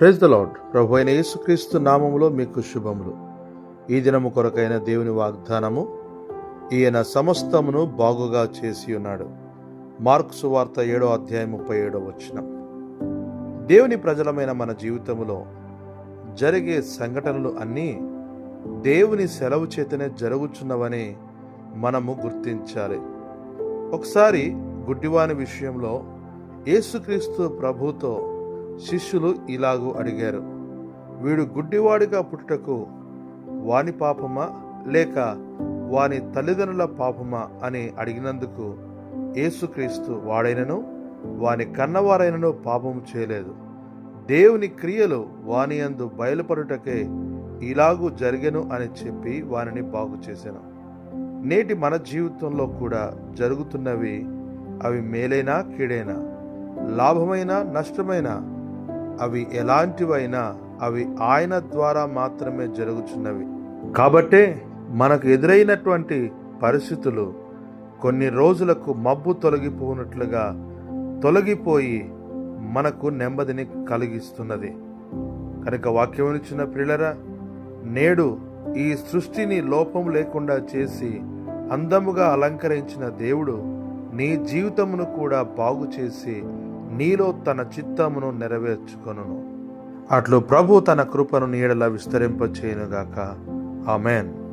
Praise the lord ప్రభు అయిన యేసుక్రీస్తు నామములో మీకు శుభములు. ఈ దినము కొరకైన దేవుని వాగ్దానము ఈయన సమస్తమును బాగుగా చేసి ఉన్నాడు. మార్క్సు వార్త ఏడో అధ్యాయం ముప్పై ఏడో వచ్చిన దేవుని ప్రజలమైన మన జీవితంలో జరిగే సంఘటనలు అన్నీ దేవుని సెలవు చేతనే జరుగుచున్నవని మనము గుర్తించాలి. ఒకసారి గుడ్డివాని విషయంలో యేసుక్రీస్తు ప్రభుతో శిష్యులు ఇలాగూ అడిగారు వీడు గుడ్డివాడిగా పుట్టుటకు వాని పాపమా? లేక వాని తల్లిదండ్రుల పాపమా? అని అడిగినందుకు యేసుక్రీస్తు వాడైనను వాని కన్నవారైనను పాపము చేయలేదు. దేవుని క్రియలు వాని యందు బయలుపడుటకే ఇలాగూ జరిగెను అని చెప్పి వానిని బాగు చేశాను నేటి మన జీవితంలో కూడా జరుగుతున్నవి అవి మేలైనా కీడైనా లాభమైనా నష్టమైనా అవి ఎలాంటివైనా అవి ఆయన ద్వారా మాత్రమే జరుగుచున్నవి. కాబట్టే మనకు ఎదురైనటువంటి పరిస్థితులు కొన్ని రోజులకు మబ్బు తొలగిపోనట్లుగా తొలగిపోయి మనకు నెమ్మదిని కలిగిస్తున్నది. కనుక వాక్యం ఇచ్చిన పిల్లరా నేడు ఈ సృష్టిని లోపం లేకుండా చేసి అందముగా అలంకరించిన దేవుడు నీ జీవితమును కూడా బాగు చేసి నీలో తన చిత్తమును నెరవేర్చుకొనును. అట్లు ప్రభు తన కృపను నీడలా విస్తరింపచేయునుగాక. ఆమెన్.